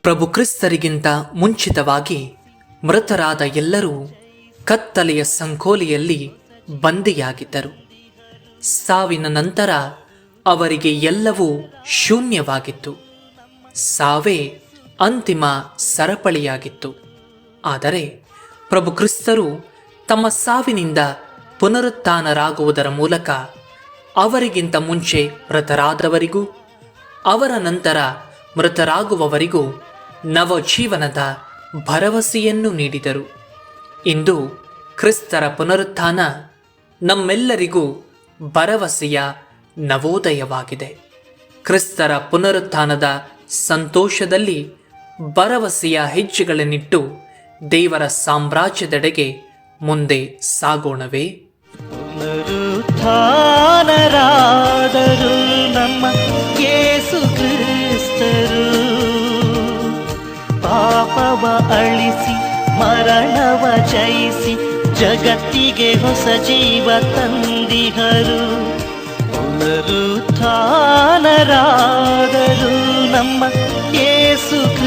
ಪ್ರಭು ಕ್ರಿಸ್ತರಿಗಿಂತ ಮುಂಚಿತವಾಗಿ ಮೃತರಾದ ಎಲ್ಲರೂ ಕತ್ತಲೆಯ ಸಂಕೋಲೆಯಲ್ಲಿ ಬಂದಿಯಾಗಿದ್ದರು. ಸಾವಿನ ನಂತರ ಅವರಿಗೆ ಎಲ್ಲವೂ ಶೂನ್ಯವಾಗಿತ್ತು. ಸಾವೇ ಅಂತಿಮ ಸರಪಳಿಯಾಗಿತ್ತು. ಆದರೆ ಪ್ರಭು ಕ್ರಿಸ್ತರು ತಮ್ಮ ಸಾವಿನಿಂದ ಪುನರುತ್ಥಾನರಾಗುವುದರ ಮೂಲಕ ಅವರಿಗಿಂತ ಮುಂಚೆ ಮೃತರಾದವರಿಗೂ, ಅವರ ನಂತರ ಮೃತರಾಗುವವರಿಗೂ ನವಜೀವನದ ಭರವಸೆಯನ್ನು ನೀಡಿದರು. ಇಂದು ಕ್ರಿಸ್ತರ ಪುನರುತ್ಥಾನ ನಮ್ಮೆಲ್ಲರಿಗೂ ಭರವಸೆಯ ನವೋದಯವಾಗಿದೆ. ಕ್ರಿಸ್ತರ ಪುನರುತ್ಥಾನದ ಸಂತೋಷದಲ್ಲಿ ಭರವಸೆಯ ಹೆಜ್ಜೆಗಳನ್ನಿಟ್ಟು ದೇವರ ಸಾಮ್ರಾಜ್ಯದೆಡೆಗೆ ಮುಂದೆ ಸಾಗೋಣವೇ? ಪುನರುತ್ಥಾನರಾದರು ನಮ್ಮ ಯೇಸು ಕ್ರಿಸ್ತರು. ಪಾಪವ ಅಳಿಸಿ, ಮರಣವ ಜಯಿಸಿ, ಜಗತ್ತಿಗೆ ಹೊಸ ಜೀವ ತಂದಿಹರು. ಪುನರುತ್ಥಾನರಾದರು ನಮ್ಮ ಯೇಸು